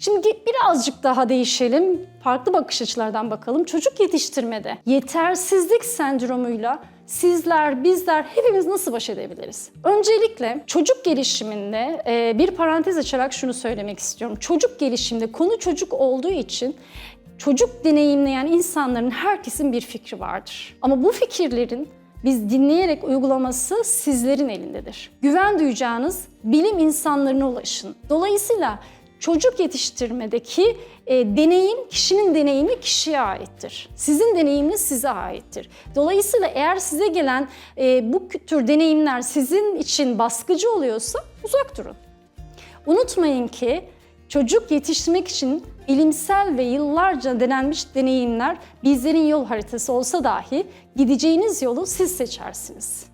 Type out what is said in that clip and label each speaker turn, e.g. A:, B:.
A: Şimdi birazcık daha değişelim. Farklı bakış açılardan bakalım. Çocuk yetiştirmede yetersizlik sendromuyla sizler, bizler hepimiz nasıl baş edebiliriz? Öncelikle çocuk gelişiminde e, bir parantez açarak şunu söylemek istiyorum. Çocuk gelişiminde konu çocuk olduğu için çocuk deneyimleyen insanların herkesin bir fikri vardır. Ama bu fikirlerin biz dinleyerek uygulaması sizlerin elindedir. Güven duyacağınız bilim insanlarına ulaşın. Dolayısıyla çocuk yetiştirmedeki e, deneyim kişinin deneyimi kişiye aittir. Sizin deneyiminiz size aittir. Dolayısıyla eğer size gelen e, bu tür deneyimler sizin için baskıcı oluyorsa uzak durun. Unutmayın ki çocuk yetiştirmek için bilimsel ve yıllarca denenmiş deneyimler bizlerin yol haritası olsa dahi gideceğiniz yolu siz seçersiniz.